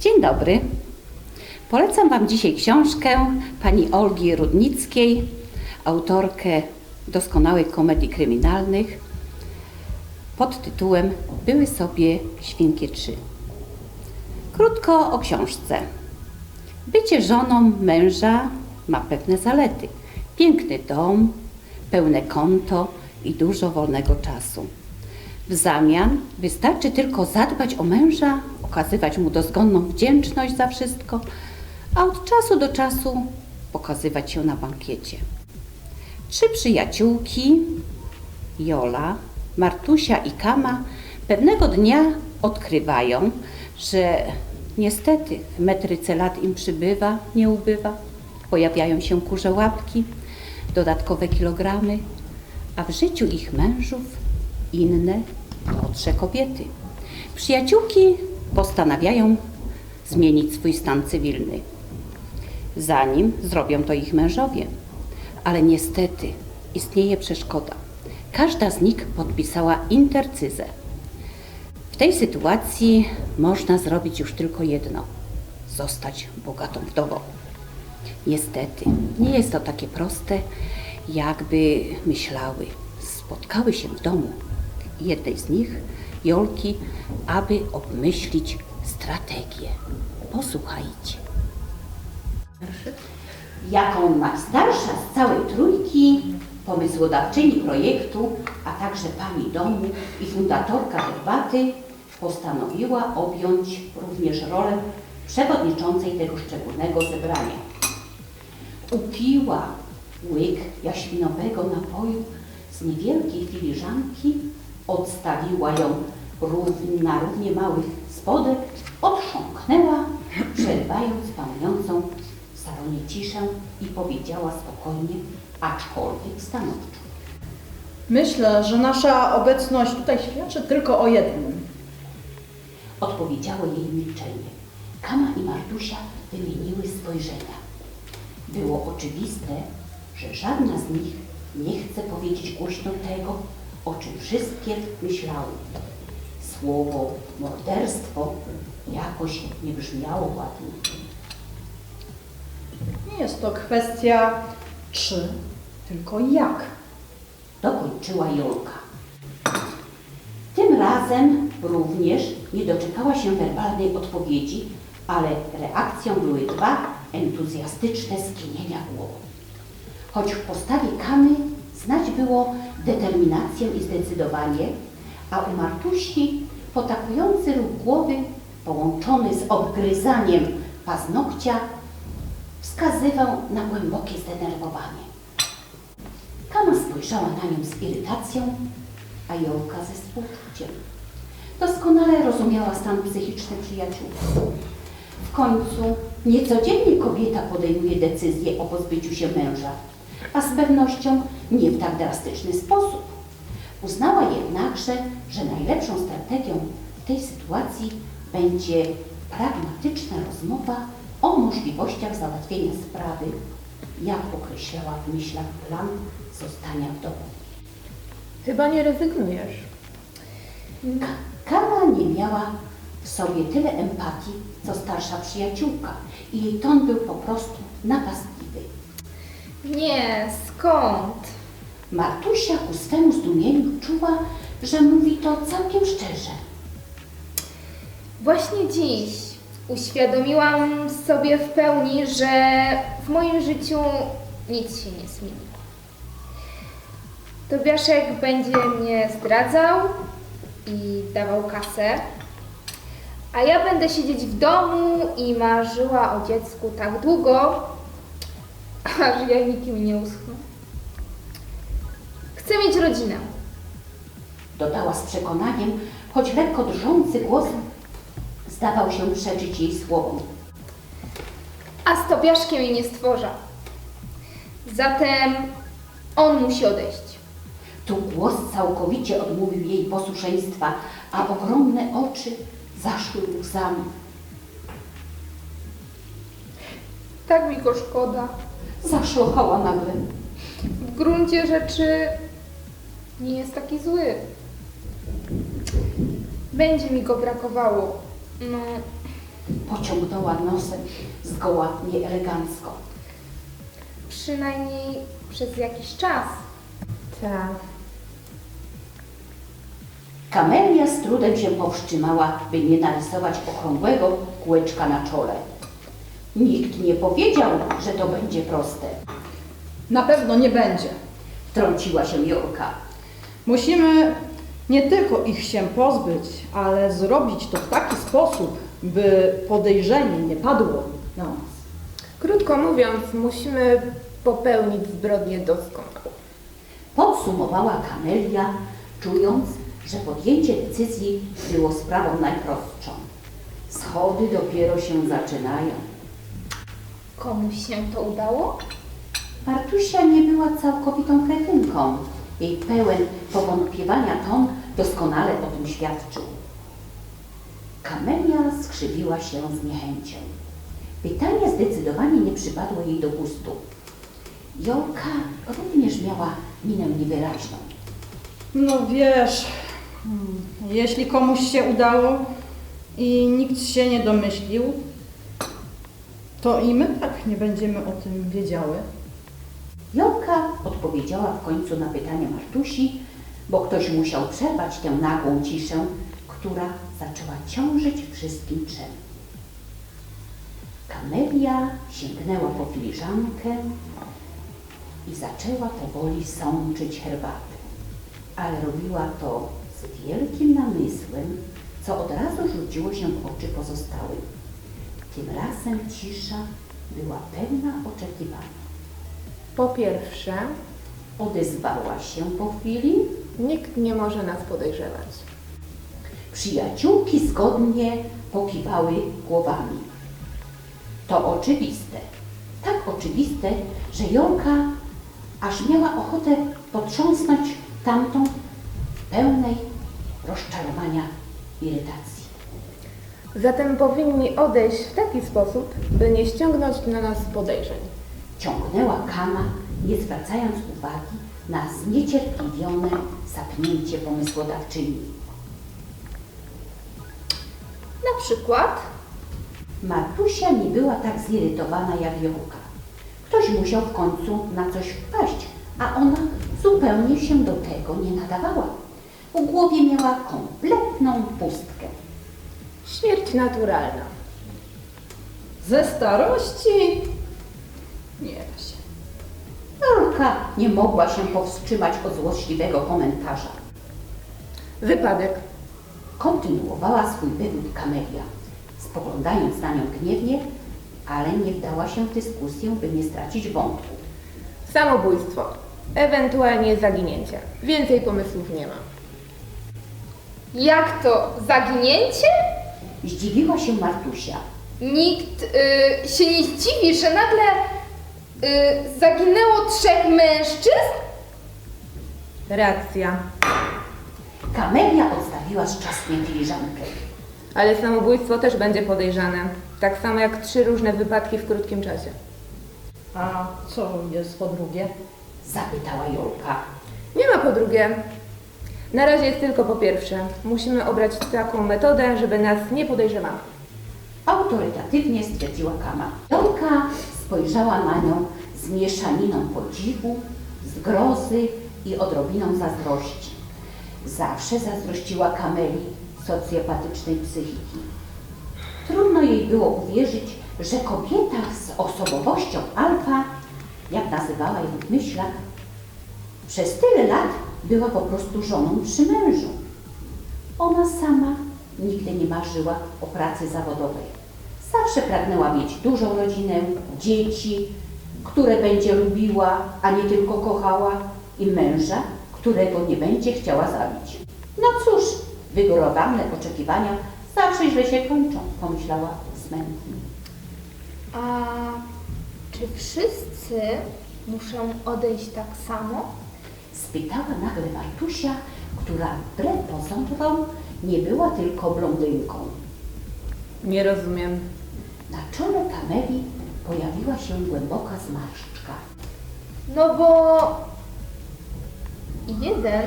Dzień dobry. Polecam Wam dzisiaj książkę pani Olgi Rudnickiej, autorkę doskonałych komedii kryminalnych pod tytułem Były sobie świnkie trzy. Krótko o książce. Bycie żoną męża ma pewne zalety. Piękny dom, pełne konto i dużo wolnego czasu. W zamian wystarczy tylko zadbać o męża, okazywać mu dozgonną wdzięczność za wszystko, a od czasu do czasu pokazywać się na bankiecie. Trzy przyjaciółki, Jola, Martusia i Kama, pewnego dnia odkrywają, że niestety w metryce lat im przybywa, nie ubywa. Pojawiają się kurze łapki, dodatkowe kilogramy, a w życiu ich mężów inne, młodsze kobiety. Przyjaciółki postanawiają zmienić swój stan cywilny. Zanim zrobią to ich mężowie. Ale niestety istnieje przeszkoda. Każda z nich podpisała intercyzę. W tej sytuacji można zrobić już tylko jedno: zostać bogatą wdową. Niestety, nie jest to takie proste, jakby myślały. Spotkały się w domu jednej z nich, Jolki, aby obmyślić strategię. Posłuchajcie. Jaką najstarsza z całej trójki, pomysłodawczyni projektu, a także pani domu i fundatorka herbaty, postanowiła objąć również rolę przewodniczącej tego szczególnego zebrania. Upiła łyk jaśminowego napoju z niewielkiej filiżanki, odstawiła ją rów- na równie małych spodek, otrząknęła, przerywając panującą w salonie ciszę i powiedziała spokojnie, aczkolwiek stanowczo. Myślę, że nasza obecność tutaj świadczy tylko o jednym. Odpowiedziało jej milczenie. Kama i Martusia wymieniły spojrzenia. Było oczywiste, że żadna z nich nie chce powiedzieć głośno tego, o czym wszystkie myślały. Słowo morderstwo jakoś nie brzmiało ładnie. Nie jest to kwestia czy, tylko jak. Dokończyła Jolka. Tym razem również nie doczekała się werbalnej odpowiedzi, ale reakcją były dwa entuzjastyczne skinienia głową. Choć w postawie Kamy znać było determinację i zdecydowanie, a u Martusi potakujący ruch głowy połączony z obgryzaniem paznokcia wskazywał na głębokie zdenerwowanie. Kama spojrzała na nią z irytacją, a Jolka ze współczuciem. Doskonale rozumiała stan psychiczny przyjaciół. W końcu niecodziennie kobieta podejmuje decyzję o pozbyciu się męża, a z pewnością nie w tak drastyczny sposób. Uznała jednakże, że najlepszą strategią w tej sytuacji będzie pragmatyczna rozmowa o możliwościach załatwienia sprawy, jak określała w myślach plan zostania w domu. Chyba nie rezygnujesz. Ka- Kama nie miała w sobie tyle empatii, co starsza przyjaciółka i jej ton był po prostu napastliwy. Nie, skąd? Martusia ku swemu zdumieniu czuła, że mówi to całkiem szczerze. Właśnie dziś uświadomiłam sobie w pełni, że w moim życiu nic się nie zmieni. Tobiaszek będzie mnie zdradzał i dawał kasę, a ja będę siedzieć w domu i marzyła o dziecku tak długo, aż jajniki mi nie uschną. Chcę mieć rodzinę. Dodała z przekonaniem, choć lekko drżący głos zdawał się przeczyć jej słowom. a z Tobiaszkiem jej nie stworza. Zatem on musi odejść. Tu głos całkowicie odmówił jej posłuszeństwa, a ogromne oczy zaszły łzami. Tak mi go szkoda. Zaszlochała nagle. W gruncie rzeczy nie jest taki zły. Będzie mi go brakowało. No, Pociągnęła nosem zgoła nieelegancko. Przynajmniej przez jakiś czas. Tak. Kamelia z trudem się powstrzymała, by nie narysować okrągłego kółeczka na czole. Nikt nie powiedział, że to będzie proste. Na pewno nie będzie. Wtrąciła się Jorka. Musimy nie tylko ich się pozbyć, ale zrobić to w taki sposób, by podejrzenie nie padło na nas. Krótko mówiąc, musimy popełnić zbrodnię doskonałą. Podsumowała Kamelia, czując, że podjęcie decyzji było sprawą najprostszą. Schody dopiero się zaczynają. Komuś się to udało? Martusia nie była całkowitą kretynką. Jej pełen powątpiewania ton doskonale o tym świadczył. Kamelia skrzywiła się z niechęcią. Pytanie zdecydowanie nie przypadło jej do gustu. Jorka również miała minę niewyraźną. No wiesz, hmm, jeśli komuś się udało i nikt się nie domyślił, to i my tak nie będziemy o tym wiedziały. Jorka odpowiedziała w końcu na pytanie Martusi, bo ktoś musiał przerwać tę nagłą ciszę, która zaczęła ciążyć wszystkim trzem. Kamelia sięgnęła po filiżankę i zaczęła powoli sączyć herbatę, ale robiła to z wielkim namysłem, co od razu rzuciło się w oczy pozostałym. Tym razem cisza była pełna oczekiwania. Po pierwsze, Odezwała się po chwili. nikt nie może nas podejrzewać. Przyjaciółki zgodnie pokiwały głowami. To oczywiste. Tak oczywiste, że Jorka aż miała ochotę potrząsnąć tamtą w pełnej rozczarowania irytacji. Zatem powinni odejść w taki sposób, by nie ściągnąć na nas podejrzeń. Ciągnęła Kama, nie zwracając uwagi na zniecierpliwione sapnięcie pomysłodawczyni. Na przykład? Martusia nie była tak zirytowana jak Jorka. Ktoś musiał w końcu na coś wpaść, a ona zupełnie się do tego nie nadawała. W głowie miała kompletną pustkę. Śmierć naturalna. Ze starości nie da się. Jorka nie mogła się powstrzymać od złośliwego komentarza. Wypadek. Kontynuowała swój wywód Kamelia, spoglądając na nią gniewnie, ale nie wdała się w dyskusję, by nie stracić wątku. Samobójstwo. Ewentualnie zaginięcie. Więcej pomysłów nie ma. Jak to? Zaginięcie? Zdziwiła się Martusia. Nikt y, się nie zdziwi, że nagle y, zaginęło trzech mężczyzn? Racja. Kamelia odstawiła szczasnie filiżankę. Ale samobójstwo też będzie podejrzane. Tak samo jak trzy różne wypadki w krótkim czasie. A co jest po drugie? Zapytała Jorka. Nie ma po drugie. Na razie jest tylko po pierwsze. Musimy obrać taką metodę, żeby nas nie podejrzewano. Autorytatywnie stwierdziła Kama. Jorka spojrzała na nią z mieszaniną podziwu, zgrozy i odrobiną zazdrości. Zawsze zazdrościła Kameli socjopatycznej psychiki. Trudno jej było uwierzyć, że kobieta z osobowością alfa, jak nazywała ją w myślach, przez tyle lat była po prostu żoną przy mężu. Ona sama nigdy nie marzyła o pracy zawodowej. Zawsze pragnęła mieć dużą rodzinę, dzieci, które będzie lubiła, a nie tylko kochała, i męża, którego nie będzie chciała zabić. No cóż, wygórowane oczekiwania zawsze źle się kończą, pomyślała smętnie. A czy wszyscy muszą odejść tak samo? Spytała nagle Martusia, która wbrew pozorom nie była tylko blondynką. Nie rozumiem. Na czole Kameli pojawiła się głęboka zmarszczka. No bo jeden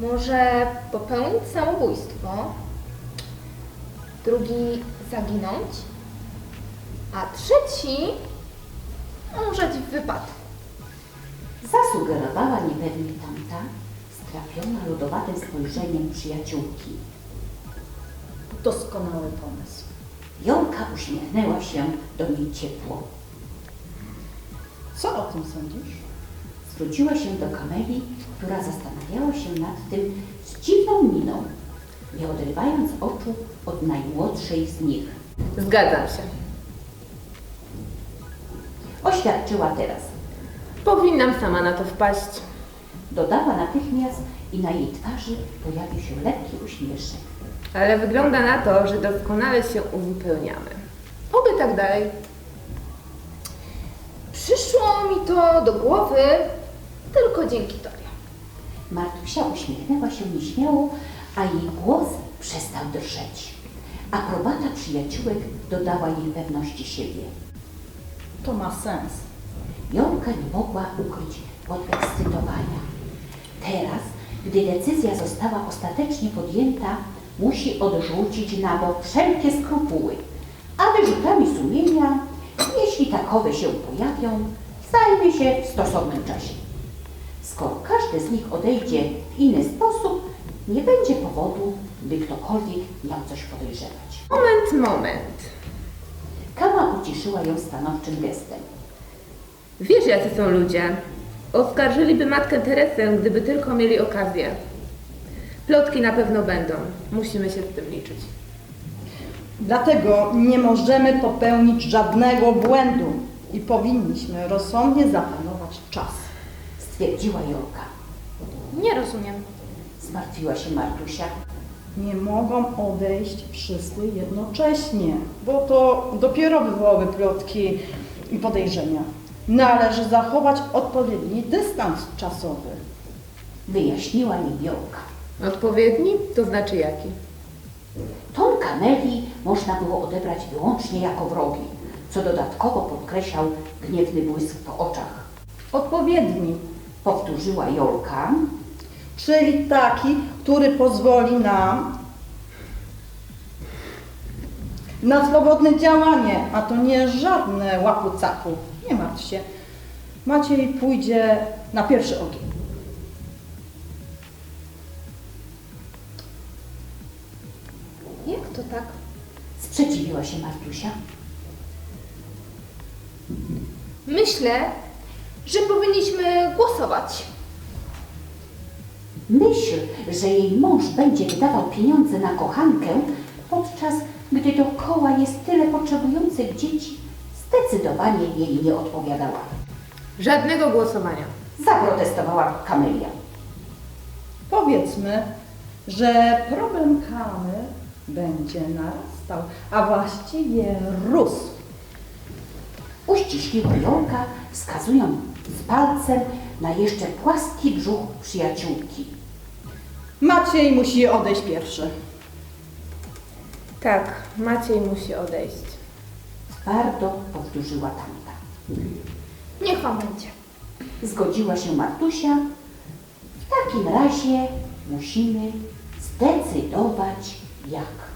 może popełnić samobójstwo, drugi zaginąć, a trzeci umrzeć w wypadku. Zasugerowała niepewnie tamta, strapiona lodowatym spojrzeniem przyjaciółki. Doskonały pomysł. Jolka uśmiechnęła się do niej ciepło. Co o tym sądzisz? Zwróciła się do Kameli, która zastanawiała się nad tym z dziwną miną, nie odrywając oczu od najmłodszej z nich. Zgadzam się. Oświadczyła teraz. Powinnam sama na to wpaść. Dodała natychmiast i na jej twarzy pojawił się lekki uśmieszek. Ale wygląda na to, że doskonale się uzupełniamy. Oby tak dalej. Przyszło mi to do głowy tylko dzięki Tobie. Martusia uśmiechnęła się nieśmiało, a jej głos przestał drżeć. Aprobata przyjaciółek dodała jej pewności siebie. To ma sens. Jolka nie mogła ukryć podekscytowania. Teraz, gdy decyzja została ostatecznie podjęta, musi odrzucić na bok wszelkie skrupuły, a wyrzutami sumienia, jeśli takowe się pojawią, zajmie się w stosownym czasie. Skoro każdy z nich odejdzie w inny sposób, nie będzie powodu, by ktokolwiek miał coś podejrzewać. Moment, moment. Kama uciszyła ją stanowczym gestem. Wiesz, jacy są ludzie. Oskarżyliby matkę Teresę, gdyby tylko mieli okazję. Plotki na pewno będą. Musimy się z tym liczyć. Dlatego nie możemy popełnić żadnego błędu i powinniśmy rozsądnie zaplanować czas. Stwierdziła Jolka. Nie rozumiem. Zmartwiła się Martusia. Nie mogą odejść wszyscy jednocześnie, bo to dopiero wywołały plotki i podejrzenia. Należy zachować odpowiedni dystans czasowy. Wyjaśniła Jolka. Odpowiedni? To znaczy jaki? Ton Kameli można było odebrać wyłącznie jako wrogi, co dodatkowo podkreślał gniewny błysk w oczach. Odpowiedni, Powtórzyła Jolka, czyli taki, który pozwoli nam na swobodne działanie, a to nie żadne łapu-capu. Nie martw się. Maciej pójdzie na pierwszy ogień. Jak to tak? sprzeciwiła się Martusia. Myślę, że powinniśmy głosować. Myśl, że jej mąż będzie wydawał pieniądze na kochankę, podczas gdy dookoła jest tyle potrzebujących dzieci, zdecydowanie jej nie odpowiadała. Żadnego głosowania. Zaprotestowała Kamelia. Powiedzmy, że problem kamy będzie narastał, a właściwie rósł. Uściśliła Jolka, wskazując palcem na jeszcze płaski brzuch przyjaciółki. Maciej musi odejść pierwszy. Tak, Maciej musi odejść. Twardo powtórzyła tamta. Niech Wam będzie. Zgodziła się Martusia. W takim razie musimy zdecydować jak.